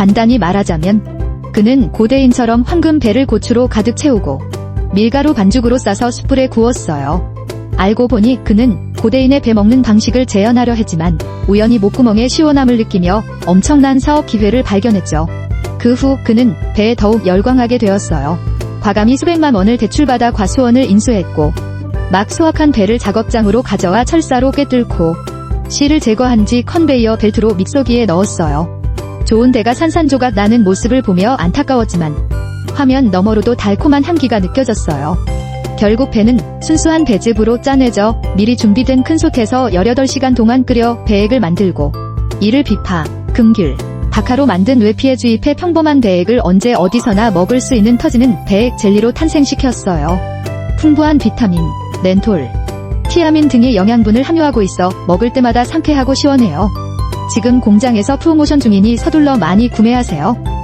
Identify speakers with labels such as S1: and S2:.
S1: 간단히 말하자면 그는 고대인처럼 황금 배를 고추로 가득 채우고 밀가루 반죽으로 싸서 숯불에 구웠어요. 알고 보니 그는 고대인의 배 먹는 방식을 재현하려 했지만 우연히 목구멍에 시원함을 느끼며 엄청난 사업 기회를 발견했죠. 그 후 그는 배에 더욱 열광하게 되었어요. 과감히 수백만 원을 대출받아 과수원을 인수했고 막 수확한 배를 작업장으로 가져와 철사로 꿰뚫고 씨를 제거한 뒤 컨베이어 벨트로 믹서기에 넣었어요. 좋은 대가 산산조각 나는 모습을 보며 안타까웠지만 화면 너머로도 달콤한 향기가 느껴졌어요. 결국 배는 순수한 배즙으로 짜내져 미리 준비된 큰 솥에서 18시간 동안 끓여 배액을 만들고 이를 비파, 금귤, 박하로 만든 외피에 주입해 평범한 배액을 언제 어디서나 먹을 수 있는 터지는 배액 젤리로 탄생시켰어요. 풍부한 비타민, 렌톨, 티아민 등의 영양분을 함유하고 있어 먹을 때마다 상쾌하고 시원해요. 지금 공장에서 프로모션 중이니 서둘러 많이 구매하세요.